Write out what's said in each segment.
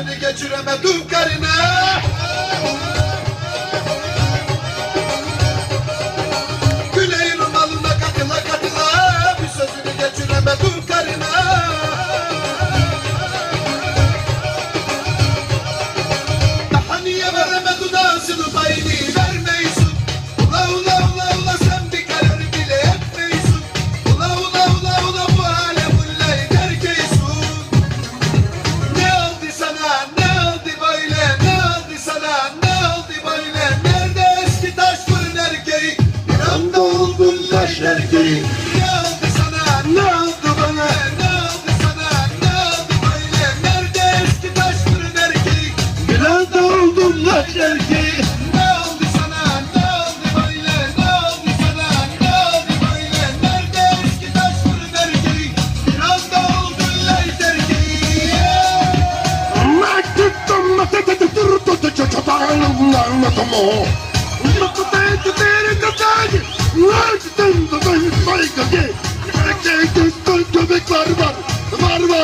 Seni geçiremedim karine taş erkeği Ne oldu sana? Ne oldu bana? Ne oldu sana?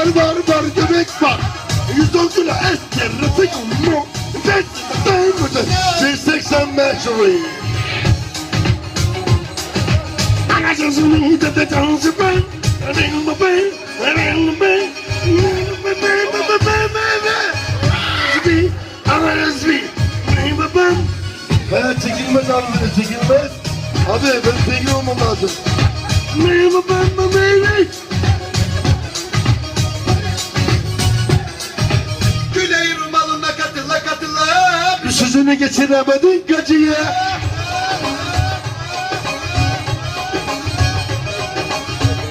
Var var var var. Göbek var 110 kilo et yarısı mu 185 lirayı Anasını da da dansı ben Ben ben ben ben? He çekilmez abi çekilmez. Abi ben peki olmam lazım. Merhaba ben Mehmet. Güney sözünü geçiremedin gacıya.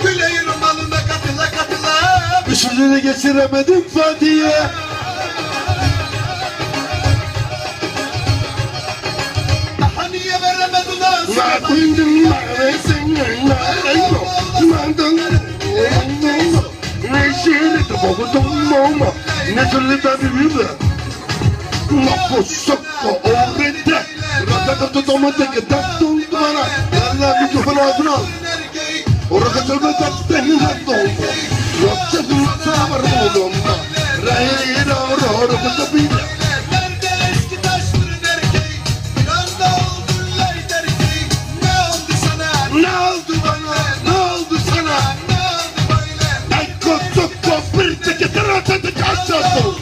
Güney Rumalına katıla katıla. Bir sözünü geçiremedin Fatih'e. Daha niye veremedin ağzına? Madın mağarasın yanlarıyla. Madın Neşeli de boğdum mama. Ne türlü de bir Lafı sokma öğretti. Radaka tutamadı ki taktın duvara. Mikrofonu ağzına al. Erkeği. Orada tövbe taktın hatta oldu. Yoksa bir sabır oldum da. Rayı ra ra ra ra bir Nerede eski taş fırın erkeği? Bir anda oldun light erkeği. Ne oldu bana? Ne oldu sana? Ne oldu böyle? Ay kotu kopil teki tarafı kaçasın.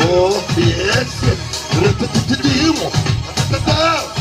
oh, yes. Repetidimo. Ah,